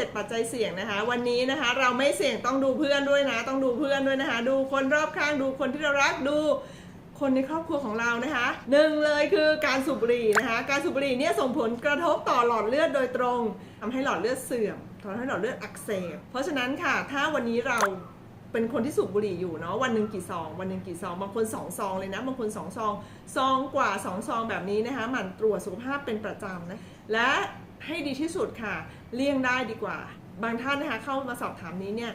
7 ปัจจัยเสี่ยงนะคะ วันนี้นะคะเราไม่เสี่ยงต้องดูเพื่อนด้วยนะ ต้องดูเพื่อนด้วยนะคะ ดูคนรอบข้างดูคนที่เรารักดูคนในครอบครัวของเรานะคะหนึ่งเลยคือการสูบบุหรี่นะคะ การสูบบุหรี่เนี่ยส่งผลกระทบต่อหลอดเลือดโดยตรงทำให้หลอดเลือดเสื่อมทำให้หลอดเลือดอักเสบเพราะฉะนั้นค่ะ ถ้าวันนี้เราเป็นคนที่สูบบุหรี่อยู่เนาะวันหนึ่งกี่ซองวันหนึ่งกี่ซองบางคนสองซองเลยนะบางคนสองซองซองกว่าสองซองแบบนี้นะคะหมั่นตรวจสุขภาพเป็นประจำนะและ ให้ดีที่สุดค่ะ เลี่ยงได้ดีกว่า บางท่านนะคะเข้ามาสอบถามนี้เนี่ย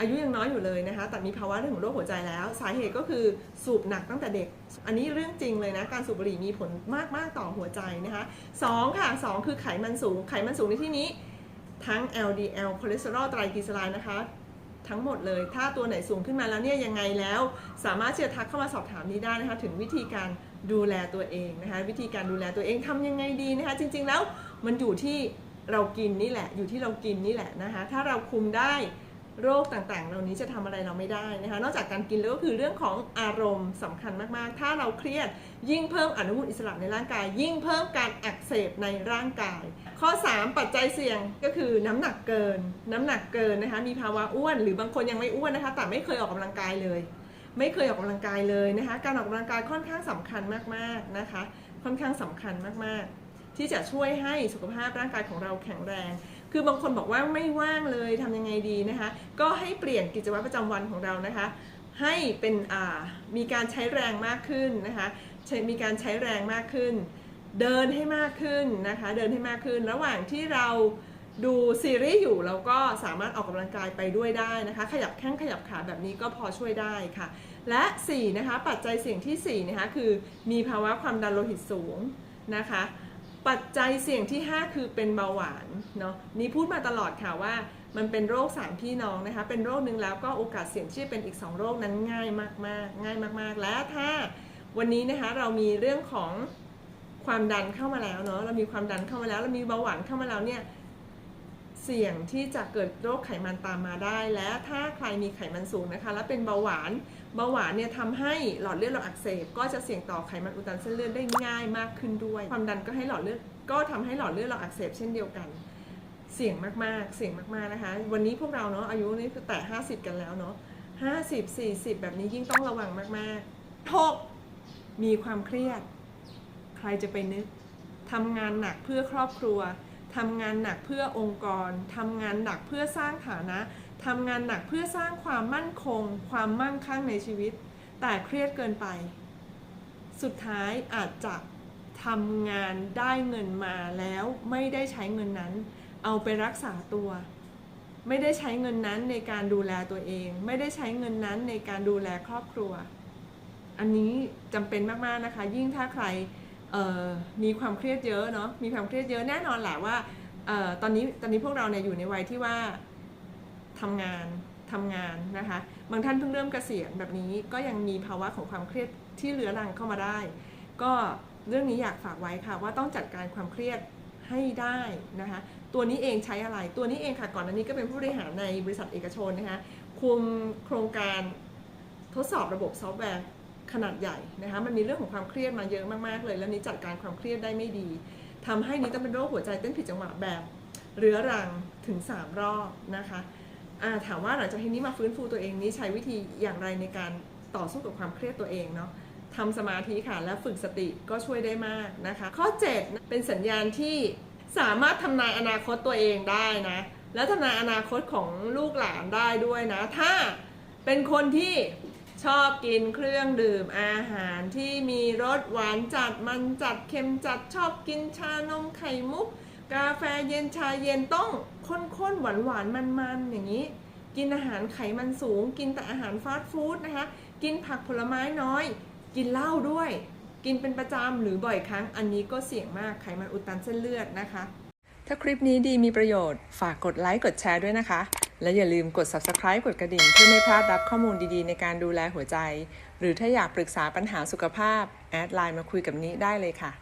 อายุยังน้อยอยู่เลยนะคะ แต่มีภาวะเรื่องของโรคหัวใจแล้ว สาเหตุก็คือสูบหนักตั้งแต่เด็ก อันนี้เรื่องจริงเลยนะ การสูบบุหรี่มีผลมาก ๆ ต่อหัวใจนะคะสองค่ะสองคือไขมันสูง ไขมันสูงในที่นี้ ทั้ง LDL คอเลสเตอรอลไตรกลีเซอไรด์นะคะ ทั้งหมดเลย ถ้าตัวไหนสูงขึ้นมาแล้วเนี่ยยังไงแล้ว สามารถที่จะทักเข้ามาสอบถามนี้ได้นะคะ ถึงวิธีการดูแลตัวเองนะคะ วิธีการดูแลตัวเองทำยังไงดีนะคะ จริง ๆ แล้วมันอยู่ที่เรากินนี่แหละ อยู่ที่เรากินนี่แหละนะคะ ถ้าเราคุมได้ โรคต่างๆ เหล่านี้จะทำอะไรเราไม่ได้นะคะ นอกจากการกินแล้วก็คือเรื่องของอารมณ์สำคัญมากๆ ถ้าเราเครียดยิ่งเพิ่มอนุมูลอิสระในร่างกาย ยิ่งเพิ่มการอักเสบในร่างกาย ข้อ 3 ปัจจัยเสี่ยงก็คือน้ำหนักเกิน น้ำหนักเกินนะคะ มีภาวะอ้วน หรือบางคนยังไม่อ้วนนะคะ แต่ไม่เคยออกกำลังกายเลย ไม่เคยออกกำลังกายเลยนะคะ การออกกำลังกายค่อนข้างสำคัญมากๆนะคะ ค่อนข้างสำคัญมากๆ ที่จะช่วยให้สุขภาพร่างกายของเราแข็งแรง คือบางคนบอกว่าไม่ว่างเลยทำยังไงดีนะคะ ก็ให้เปลี่ยนกิจวัตรประจำวันของเรานะคะ ให้เป็นมีการใช้แรงมากขึ้นนะคะใช้มีการใช้แรงมากขึ้น เดินให้มากขึ้นนะคะ เดินให้มากขึ้น ระหว่างที่เราดูซีรีส์อยู่เราก็สามารถออกกำลังกายไปด้วยได้นะคะ ขยับแข้งขยับขาแบบนี้ก็พอช่วยได้ค่ะ และ 4 นะคะ ปัจจัยเสี่ยงที่ 4 นะคะ คือมีภาวะความดันโลหิตสูงนะคะ ปัจจัยเสี่ยงที่ 5 คือเป็นเบาหวานเนาะนี่พูดมาตลอดค่ะว่ามันเป็นโรคสามพี่น้องนะคะ เป็นโรคหนึ่งแล้วก็โอกาสเสี่ยงที่จะเป็นอีก 2 โรคนั้นง่ายมากๆง่ายมากๆ และถ้าวันนี้นะคะเรามีเรื่องของความดันเข้ามาแล้วเนาะเรามีความดันเข้ามาแล้วเรามีเบาหวานเข้ามาแล้วเนี่ย เสี่ยงที่จะเกิดโรคไขมันตามมาได้ และถ้าใครมีไขมันสูงนะคะ แล้วเป็นเบาหวานเบาหวานเนี่ยทำให้หลอดเลือดเราอักเสบ ก็จะเสี่ยงต่อไขมันอุดตันเส้นเลือดได้ง่ายมากขึ้นด้วย ความดันก็ให้หลอดเลือดก็ทำให้หลอดเลือดเราอักเสบเช่นเดียวกัน เสี่ยงมากๆ เสี่ยงมากๆนะคะ วันนี้พวกเราเนาะอายุนี่คือแต่ 50 กันแล้วเนาะ50 40 แบบนี้ยิ่งต้องระวังมากๆหกมีความเครียด ใครจะไปนึกทำงานหนักเพื่อครอบครัว ทำงานหนักเพื่อองค์กร ทำงานหนักเพื่อสร้างฐานะ ทำงานหนักเพื่อสร้างความมั่นคง ความมั่งคั่งในชีวิต แต่เครียดเกินไป สุดท้ายอาจจะทำงานได้เงินมาแล้วไม่ได้ใช้เงินนั้น เอาไปรักษาตัว ไม่ได้ใช้เงินนั้นในการดูแลตัวเอง ไม่ได้ใช้เงินนั้นในการดูแลครอบครัว อันนี้จำเป็นมากๆนะคะ ยิ่งถ้าใคร มีความเครียดเยอะเนาะมีความเครียดเยอะแน่นอนแหละว่าออตอนนี้ตอนนี้พวกเราเนี่ยอยู่ในวัยที่ว่าทำงานทำงานนะคะบางท่านเพิ่งเริ่มเกษียณแบบนี้ก็ยังมีภาวะของความเครียดที่เรื้อรังเข้ามาได้ ก็เรื่องนี้อยากฝากไว้ค่ะว่าต้องจัดการความเครียดให้ได้นะคะตัวนี้เองใช้อะไร ตัวนี้เองค่ะก่อนหน้านี้ก็เป็นผู้บริหารในบริษัทเอกชนนะคะคุมโครงการทดสอบระบบซอฟต์แวร์ ขนาดใหญ่นะคะมันมีเรื่องของความเครียดมาเยอะมากๆเลย แล้วนี้จัดการความเครียดได้ไม่ดีทำให้นี้ต้องเป็นโรคหัวใจเต้นผิดจังหวะแบบเรื้อรังถึง 3 รอบนะคะถามว่าหลังจากที่นี้มาฟื้นฟูตัวเองนี้ใช้วิธีอย่างไรในการต่อสู้กับความเครียดตัวเองเนาะทำสมาธิค่ะและฝึกสติก็ช่วยได้มากนะคะ ข้อ 7 เป็นสัญญาณที่สามารถทำนายอนาคตตัวเองได้นะ แล้วทำนายอนาคตของลูกหลานได้ด้วยนะ ถ้าเป็นคนที่ ชอบกินเครื่องดื่มอาหารที่มีรสหวานจัดมันจัดเค็มจัดชอบกินชานมไข่มุก กาแฟเย็นชาเย็นต้องข้นๆหวานหวานมันๆอย่างนี้ กินอาหารไขมันสูง กินแต่อาหารฟาสต์ฟู้ดนะคะ กินผักผลไม้น้อย กินเหล้าด้วย กินเป็นประจำหรือบ่อยครั้ง อันนี้ก็เสี่ยงมากไขมันอุดตันเส้นเลือดนะคะ ถ้าคลิปนี้ดีมีประโยชน์ฝากกดไลค์กดแชร์ด้วยนะคะ และอย่าลืมกด subscribe กดกระดิ่ง เพื่อไม่พลาดรับข้อมูลดีๆ ในการดูแลหัวใจ หรือถ้าอยากปรึกษาปัญหาสุขภาพ แอดไลน์มาคุยกับนี้ได้เลยค่ะ